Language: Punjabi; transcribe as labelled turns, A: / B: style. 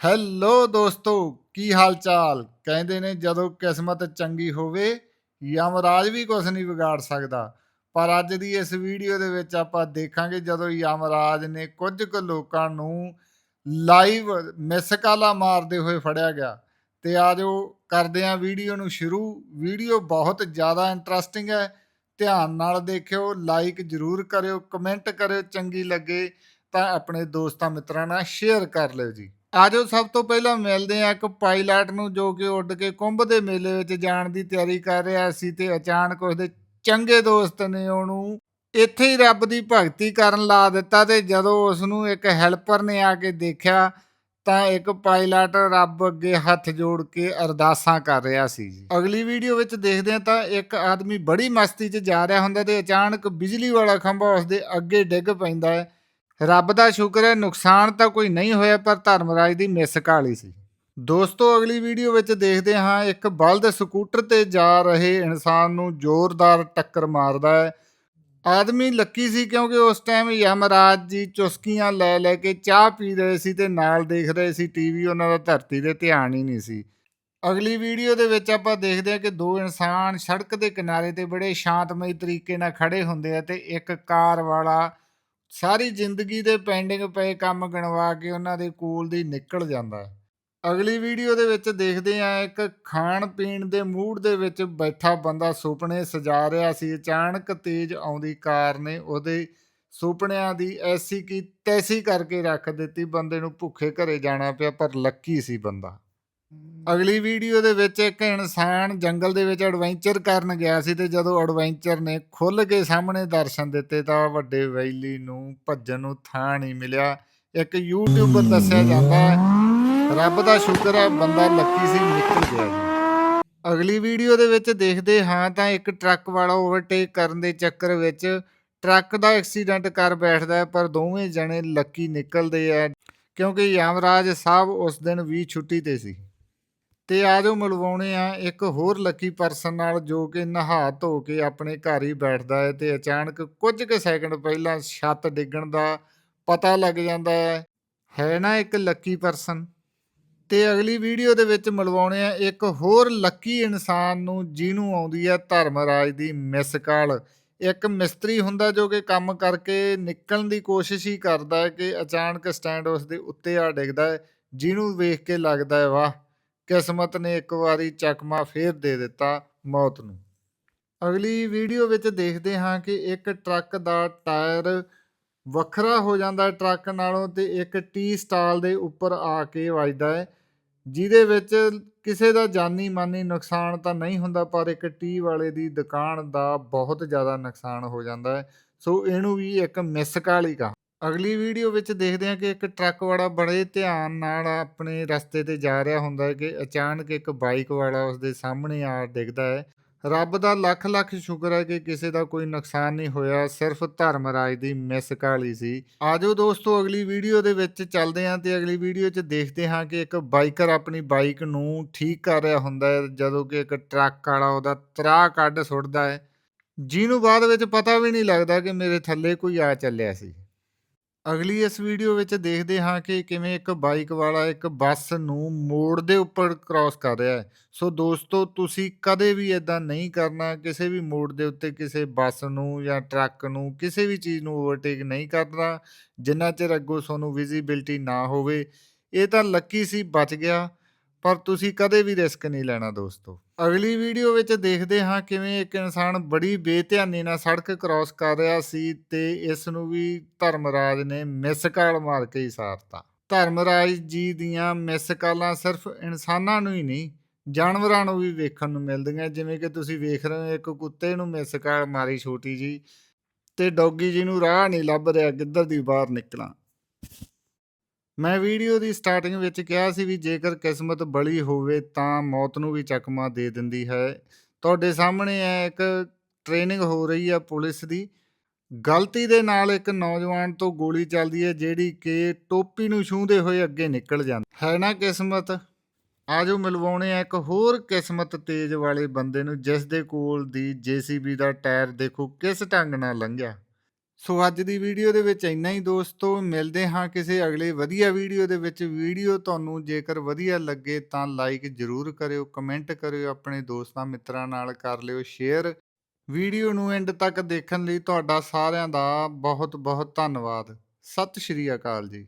A: ਹੈਲੋ ਦੋਸਤੋ, ਕੀ ਹਾਲ ਚਾਲ ਕਹਿੰਦੇ ਨੇ ਜਦੋਂ ਕਿਸਮਤ ਚੰਗੀ ਹੋਵੇ, ਯਮਰਾਜ ਵੀ ਕੁਝ ਨਹੀਂ ਵਿਗਾੜ ਸਕਦਾ। ਪਰ ਅੱਜ ਦੀ ਇਸ ਵੀਡੀਓ ਦੇ ਵਿੱਚ ਆਪਾਂ ਦੇਖਾਂਗੇ ਜਦੋਂ ਯਮਰਾਜ ਨੇ ਕੁਝ ਕੁ ਲੋਕਾਂ ਨੂੰ ਲਾਈਵ ਮਿਸ ਕਾਲਾ ਮਾਰਦੇ ਹੋਏ ਫੜਿਆ ਗਿਆ। ਤੇ ਆਜੋ ਕਰਦੇ ਆਂ ਵੀਡੀਓ ਨੂੰ ਸ਼ੁਰੂ। ਵੀਡੀਓ ਬਹੁਤ ਜ਼ਿਆਦਾ ਇੰਟਰਸਟਿੰਗ ਹੈ। ਧਿਆਨ ਨਾਲ ਦੇਖਿਓ ਲਾਈਕ ਜਰੂਰ ਕਰਿਓ ਕਮੈਂਟ ਕਰਿਓ, ਚੰਗੀ ਲੱਗੇ ਤਾਂ ਆਪਣੇ ਦੋਸਤਾਂ ਮਿੱਤਰਾਂ ਨਾਲ ਸ਼ੇਅਰ ਕਰ ਲਿਓ ਜੀ। ਆਜੋ ਸਭ ਤੋਂ ਪਹਿਲਾਂ ਮਿਲਦੇ ਆ ਇੱਕ ਪਾਇਲਟ ਨੂੰ ਜੋ ਕਿ ਉੱਡ ਕੇ ਕੁੰਭ ਦੇ ਮੇਲੇ ਵਿੱਚ ਜਾਣ ਦੀ ਤਿਆਰੀ ਕਰ ਰਿਹਾ ਸੀ ਤੇ ਅਚਾਨਕ ਉਸਦੇ ਚੰਗੇ ਦੋਸਤ ਨੇ ਉਹਨੂੰ ਇੱਥੇ ਹੀ ਰੱਬ ਦੀ ਭਗਤੀ ਕਰਨ ਲਾ ਦਿੱਤਾ ਤੇ ਜਦੋਂ ਉਸ ਨੂੰ ਇੱਕ ਹੈਲਪਰ ਨੇ ਆ ਕੇ ਦੇਖਿਆ ਤਾਂ ਇੱਕ ਪਾਇਲਟ ਰੱਬ ਅੱਗੇ ਹੱਥ ਜੋੜ ਕੇ ਅਰਦਾਸਾਂ ਕਰ ਰਿਹਾ ਸੀ ਅਗਲੀ ਵੀਡੀਓ ਵਿੱਚ ਦੇਖਦੇ ਹਾਂ ਤਾਂ ਇੱਕ ਆਦਮੀ ਬੜੀ ਮਸਤੀ 'ਚ ਜਾ ਰਿਹਾ ਹੁੰਦਾ ਤੇ ਅਚਾਨਕ ਬਿਜਲੀ ਵਾਲਾ ਖੰਭਾ ਉਸਦੇ ਅੱਗੇ ਡਿੱਗ ਪੈਂਦਾ ਹੈ ਰੱਬ ਦਾ ਸ਼ੁਕਰ ਹੈ, ਨੁਕਸਾਨ ਤਾਂ ਕੋਈ ਨਹੀਂ ਹੋਇਆ, ਪਰ ਧਰਮਰਾਜ ਦੀ ਮਿਸ ਕਾਲੀ ਸੀ। ਦੋਸਤੋ, ਅਗਲੀ ਵੀਡੀਓ ਵਿੱਚ ਦੇਖਦੇ ਹਾਂ, ਇੱਕ ਬਲਦ ਸਕੂਟਰ ਤੇ ਜਾ ਰਹੇ ਇਨਸਾਨ ਨੂੰ ਜ਼ੋਰਦਾਰ ਟੱਕਰ ਮਾਰਦਾ ਹੈ। ਆਦਮੀ ਲੱਕੀ ਸੀ, ਕਿਉਂਕਿ ਉਸ ਟਾਈਮ ਯਮਰਾਜ ਜੀ ਚੁਸਕੀਆਂ ਲੈ ਲੈ ਕੇ ਚਾਹ ਪੀ ਰਹੇ ਸੀ ਤੇ ਨਾਲ ਦੇਖ ਰਹੇ ਸੀ ਟੀਵੀ ਉਹਨਾਂ ਦਾ ਧਰਤੀ ਤੇ ਧਿਆਨ ਹੀ ਨਹੀਂ ਸੀ। ਅਗਲੀ ਵੀਡੀਓ ਦੇ ਵਿੱਚ ਆਪਾਂ ਦੇਖਦੇ ਹਾਂ ਕਿ ਦੋ ਇਨਸਾਨ ਸੜਕ ਦੇ ਕਿਨਾਰੇ ਤੇ ਬੜੇ ਸ਼ਾਂਤਮਈ ਤਰੀਕੇ ਨਾਲ ਖੜੇ ਹੁੰਦੇ ਆ ਤੇ ਇੱਕ ਕਾਰ ਵਾਲਾ ਸਾਰੀ ਜ਼ਿੰਦਗੀ ਦੇ ਪੈਂਡਿੰਗ ਪਏ ਕੰਮ ਗਣਵਾ ਕੇ ਉਹਨਾਂ ਦੇ ਕੋਲ ਦੀ ਨਿਕਲ ਜਾਂਦਾ ਹੈ। ਅਗਲੀ ਵੀਡੀਓ ਦੇ ਵਿੱਚ ਦੇਖਦੇ ਆ ਇੱਕ ਖਾਣ ਪੀਣ ਦੇ ਮੂਡ ਦੇ ਵਿੱਚ ਬੈਠਾ ਬੰਦਾ ਸੁਪਨੇ ਸਜਾ ਰਿਹਾ ਸੀ। ਅਚਾਨਕ ਤੇਜ਼ ਆਉਂਦੀ ਕਾਰ ਨੇ ਉਹਦੇ ਸੁਪਨਿਆਂ ਦੀ ਐਸੀ ਕੀ ਤੈਸੀ ਕਰਕੇ ਰੱਖ ਦਿੱਤੀ, ਬੰਦੇ ਨੂੰ ਭੁੱਖੇ ਘਰੇ ਜਾਣਾ ਪਿਆ, ਪਰ ਲੱਕੀ ਸੀ ਬੰਦਾ। ਅਗਲੀ ਵੀਡੀਓ ਦੇ ਵਿੱਚ ਇੱਕ ਇਨਸਾਨ ਜੰਗਲ ਦੇ ਵਿੱਚ ਐਡਵੈਂਚਰ ਕਰਨ ਗਿਆ ਸੀ ਤੇ ਜਦੋਂ ਐਡਵੈਂਚਰ ਨੇ ਖੁੱਲ ਕੇ ਸਾਹਮਣੇ ਦਰਸ਼ਨ ਦਿੱਤੇ ਤਾਂ ਵੱਡੇ ਵੈਲੀ ਨੂੰ ਭੱਜਣ ਨੂੰ ਥਾਂ ਨਹੀਂ ਮਿਲਿਆ। ਇੱਕ ਯੂਟਿਊਬਰ ਦੱਸਿਆ ਜਾਂਦਾ ਹੈ ਰੱਬ ਦਾ ਸ਼ੁਕਰ ਹੈ ਬੰਦਾ ਲੱਕੀ ਸੀ, ਨਿਕਲ ਗਿਆ ਅਗਲੀ ਵੀਡੀਓ ਦੇ ਵਿੱਚ ਦੇਖਦੇ ਹਾਂ ਤਾਂ ਇੱਕ ਟਰੱਕ ਵਾਲਾ ਓਵਰਟੇਕ ਕਰਨ ਦੇ ਚੱਕਰ ਵਿੱਚ ਟਰੱਕ ਦਾ ਐਕਸੀਡੈਂਟ ਕਰ ਬੈਠਦਾ ਪਰ ਦੋਵੇਂ ਜਣੇ ਲੱਕੀ ਨਿਕਲਦੇ ਆ, ਕਿਉਂਕਿ ਯਮਰਾਜ ਸਾਹਿਬ ਉਸ ਦਿਨ ਵੀ ਛੁੱਟੀ ਤੇ ਸੀ। ਤੇ ਆਜੋ ਮਿਲਵਾਉਣੇ ਆ, ਇੱਕ ਹੋਰ ਲੱਕੀ ਪਰਸਨ ਨਾਲ ਜੋ ਕਿ ਨਹਾ ਧੋ ਕੇ ਆਪਣੇ ਘਰ ਹੀ ਬੈਠਦਾ ਹੈ ਤੇ ਅਚਾਨਕ ਕੁਝ ਕੁ ਸੈਕਿੰਡ ਪਹਿਲਾਂ ਛੱਤ ਡਿੱਗਣ ਦਾ ਪਤਾ ਲੱਗ ਜਾਂਦਾ ਹੈ। ਹੈ ਨਾ ਇੱਕ ਲੱਕੀ ਪਰਸਨ ਤੇ ਅਗਲੀ ਵੀਡੀਓ ਦੇ ਵਿੱਚ ਮਿਲਵਾਉਣੇ ਆ ਇੱਕ ਹੋਰ ਲੱਕੀ ਇਨਸਾਨ ਨੂੰ ਜਿਹਨੂੰ ਆਉਂਦੀ ਹੈ ਧਰਮ ਰਾਜ ਦੀ ਮਿਸ ਕਾਲ ਇੱਕ ਮਿਸਤਰੀ ਹੁੰਦਾ ਜੋ ਕਿ ਕੰਮ ਕਰਕੇ ਨਿਕਲਣ ਦੀ ਕੋਸ਼ਿਸ਼ ਹੀ ਕਰਦਾ ਹੈ ਕਿ ਅਚਾਨਕ ਸਟੈਂਡ ਉਸ ਦੇ ਉੱਤੇ ਆ ਡਿੱਗਦਾ ਹੈ, ਜਿਹਨੂੰ ਵੇਖ ਕੇ ਲੱਗਦਾ ਹੈ, ਵਾਹ। ਕਿਸਮਤ ਨੇ ਇੱਕ ਵਾਰੀ ਚਕਮਾ ਫੇਰ ਦੇ ਦਿੱਤਾ ਮੌਤ ਨੂੰ। ਅਗਲੀ ਵੀਡੀਓ ਵਿੱਚ ਦੇਖਦੇ ਹਾਂ ਕਿ ਇੱਕ ਟਰੱਕ ਦਾ ਟਾਇਰ ਵੱਖਰਾ ਹੋ ਜਾਂਦਾ ਟਰੱਕ ਨਾਲੋਂ ਤੇ ਇੱਕ ਟੀ ਸਟਾਲ ਦੇ ਉੱਪਰ ਆ ਕੇ ਵੱਜਦਾ ਹੈ, ਜਿਹਦੇ ਵਿੱਚ ਕਿਸੇ ਦਾ ਜਾਨੀ ਮਾਨੀ ਨੁਕਸਾਨ ਤਾਂ ਨਹੀਂ ਹੁੰਦਾ, ਪਰ ਇੱਕ ਟੀ ਵਾਲੇ ਦੀ ਦੁਕਾਨ ਦਾ ਬਹੁਤ ਜ਼ਿਆਦਾ ਨੁਕਸਾਨ ਹੋ ਜਾਂਦਾ ਹੈ। ਸੋ ਇਹਨੂੰ ਵੀ ਇੱਕ ਮਿਸ ਕਾਲੀ ਕਾ ਅਗਲੀ ਵੀਡੀਓ ਵਿੱਚ ਦੇਖਦੇ ਹਾਂ ਕਿ ਇੱਕ ਟਰੱਕ ਵਾਲਾ ਬੜੇ ਧਿਆਨ ਨਾਲ ਆਪਣੇ ਰਸਤੇ ਤੇ ਜਾ ਰਿਹਾ ਹੁੰਦਾ ਹੈ ਕਿ ਅਚਾਨਕ ਇੱਕ ਬਾਈਕ ਵਾਲਾ ਉਸਦੇ ਸਾਹਮਣੇ ਆ ਡਿੱਗਦਾ ਹੈ। ਰੱਬ ਦਾ ਲੱਖ ਲੱਖ ਸ਼ੁਕਰ ਹੈ ਕਿ ਕਿਸੇ ਦਾ ਕੋਈ ਨੁਕਸਾਨ ਨਹੀਂ ਹੋਇਆ, ਸਿਰਫ ਧਰਮ ਰਾਜ ਦੀ ਮਿਸ ਕਾਲੀ ਸੀ। ਆਜੋ ਦੋਸਤੋ, ਅਗਲੀ ਵੀਡੀਓ ਦੇ ਵਿੱਚ ਚੱਲਦੇ ਹਾਂ ਤੇ ਅਗਲੀ ਵੀਡੀਓ 'ਚ ਦੇਖਦੇ ਹਾਂ ਕਿ ਇੱਕ ਬਾਈਕਰ ਆਪਣੀ ਬਾਈਕ ਨੂੰ ਠੀਕ ਕਰ ਰਿਹਾ ਹੁੰਦਾ ਹੈ, ਜਦੋਂ ਕਿ ਇੱਕ ਟਰੱਕ ਵਾਲਾ ਉਹਦਾ ਤਰਾ ਕੱਢ ਸੁੱਟਦਾ ਹੈ। ਜਿਹਨੂੰ ਬਾਅਦ ਵਿੱਚ ਪਤਾ ਵੀ ਨਹੀਂ ਲੱਗਦਾ ਕਿ ਮੇਰੇ ਥੱਲੇ ਕੋਈ ਆ ਚੱਲਿਆ ਸੀ। ਅਗਲੀ ਇਸ ਵੀਡੀਓ ਵਿੱਚ ਦੇਖਦੇ ਹਾਂ ਕਿ ਕਿਵੇਂ ਇੱਕ ਬਾਈਕ ਵਾਲਾ ਇੱਕ ਬੱਸ ਨੂੰ ਮੋੜ ਦੇ ਉੱਪਰ ਕ੍ਰਾਸ ਕਰ ਰਿਹਾ ਹੈ। ਸੋ ਦੋਸਤੋ, ਤੁਸੀਂ ਕਦੇ ਵੀ ਇਦਾਂ ਨਹੀਂ ਕਰਨਾ, ਕਿਸੇ ਵੀ ਮੋੜ ਦੇ ਉੱਤੇ ਕਿਸੇ ਬੱਸ ਨੂੰ ਜਾਂ ਟਰੱਕ ਨੂੰ ਕਿਸੇ ਵੀ ਚੀਜ਼ ਨੂੰ ਓਵਰਟੇਕ ਨਹੀਂ ਕਰਨਾ। ਜਿੰਨਾ ਚਿਰ ਅੱਗੋਂ ਤੁਹਾਨੂੰ ਵਿਜ਼ਿਬਿਲਟੀ ਨਾ ਹੋਵੇ, ਇਹ ਤਾਂ ਲੱਕੀ ਸੀ, ਬਚ ਗਿਆ। ਪਰ ਤੁਸੀਂ ਕਦੇ ਵੀ ਰਿਸਕ ਨਹੀਂ ਲੈਣਾ ਦੋਸਤੋ। ਅਗਲੀ ਵੀਡੀਓ ਵਿੱਚ ਦੇਖਦੇ ਹਾਂ ਕਿਵੇਂ ਇੱਕ ਇਨਸਾਨ ਬੜੀ ਬੇਧਿਆਨੀ ਨਾਲ ਸੜਕ ਕ੍ਰਾਸ ਕਰ ਰਿਹਾ ਸੀ ਤੇ ਇਸ ਨੂੰ ਵੀ ਧਰਮਰਾਜ ਨੇ ਮਿਸ ਕਾਲ ਮਾਰ ਕੇ ਹੀ ਸਾਰਤਾ। ਧਰਮਰਾਜ ਜੀ ਦੀਆਂ ਮਿਸ ਕਾਲਾਂ ਸਿਰਫ ਇਨਸਾਨਾਂ ਨੂੰ ਹੀ ਨਹੀਂ, ਜਾਨਵਰਾਂ ਨੂੰ ਵੀ ਵੇਖਣ ਨੂੰ ਮਿਲਦੀਆਂ। ਜਿਵੇਂ ਕਿ ਤੁਸੀਂ ਵੇਖ ਰਹੇ ਹੋ, ਇੱਕ ਕੁੱਤੇ ਨੂੰ ਮਿਸ ਕਾਲ ਮਾਰੀ ਛੋਟੀ ਜੀ ਤੇ ਡੌਗੀ ਜੀ ਨੂੰ ਰਾਹ ਨਹੀਂ ਲੱਭ ਰਿਹਾ, ਕਿੱਧਰ ਦੀ ਬਾਹਰ ਨਿਕਲਾਂ। ਮੈਂ ਵੀਡੀਓ ਦੀ ਸਟਾਰਟਿੰਗ ਵਿੱਚ ਕਿਹਾ ਸੀ ਵੀ ਜੇਕਰ ਕਿਸਮਤ ਬਲੀ ਹੋਵੇ ਤਾਂ ਮੌਤ ਨੂੰ ਵੀ ਚਕਮਾ ਦੇ ਦਿੰਦੀ ਹੈ। ਤੁਹਾਡੇ ਸਾਹਮਣੇ ਹੈ ਇੱਕ ਟ੍ਰੇਨਿੰਗ ਹੋ ਰਹੀ ਹੈ ਪੁਲਿਸ ਦੀ। ਗਲਤੀ ਦੇ ਨਾਲ ਇੱਕ ਨੌਜਵਾਨ ਤੋਂ ਗੋਲੀ ਚੱਲਦੀ ਹੈ, ਜਿਹੜੀ ਕਿ ਟੋਪੀ ਨੂੰ ਛੂੰਹਦੇ ਹੋਏ ਅੱਗੇ ਨਿਕਲ ਜਾਂਦੀ ਹੈ ਨਾ ਕਿਸਮਤ? ਆਜੋ ਮਿਲਵਾਉਣੇ ਆ ਇੱਕ ਹੋਰ ਕਿਸਮਤ ਤੇਜ਼ ਵਾਲੇ ਬੰਦੇ ਨੂੰ, ਜਿਸ ਦੇ ਕੋਲ ਦੀ ਜੀਸੀਬੀ ਦਾ ਟਾਇਰ ਦੇਖੋ ਕਿਸ ਢੰਗ ਨਾਲ ਲੰਘਿਆ। ਸੋ ਅੱਜ ਦੀ ਵੀਡੀਓ ਦੇ ਵਿੱਚ ਇੰਨਾ ਹੀ ਦੋਸਤੋ, ਮਿਲਦੇ ਹਾਂ ਕਿਸੇ ਅਗਲੇ ਵਧੀਆ ਵੀਡੀਓ ਦੇ ਵਿੱਚ। ਵੀਡੀਓ ਤੁਹਾਨੂੰ ਜੇਕਰ ਵਧੀਆ ਲੱਗੇ ਤਾਂ ਲਾਈਕ ਜ਼ਰੂਰ ਕਰਿਓ ਕਮੈਂਟ ਕਰਿਓ, ਆਪਣੇ ਦੋਸਤਾਂ ਮਿੱਤਰਾਂ ਨਾਲ ਕਰ ਲਿਓ ਸ਼ੇਅਰ ਵੀਡੀਓ ਨੂੰ ਐਂਡ ਤੱਕ ਦੇਖਣ ਲਈ ਤੁਹਾਡਾ ਸਾਰਿਆਂ ਦਾ ਬਹੁਤ ਬਹੁਤ ਧੰਨਵਾਦ। ਸਤਿ ਸ਼੍ਰੀ ਅਕਾਲ ਜੀ।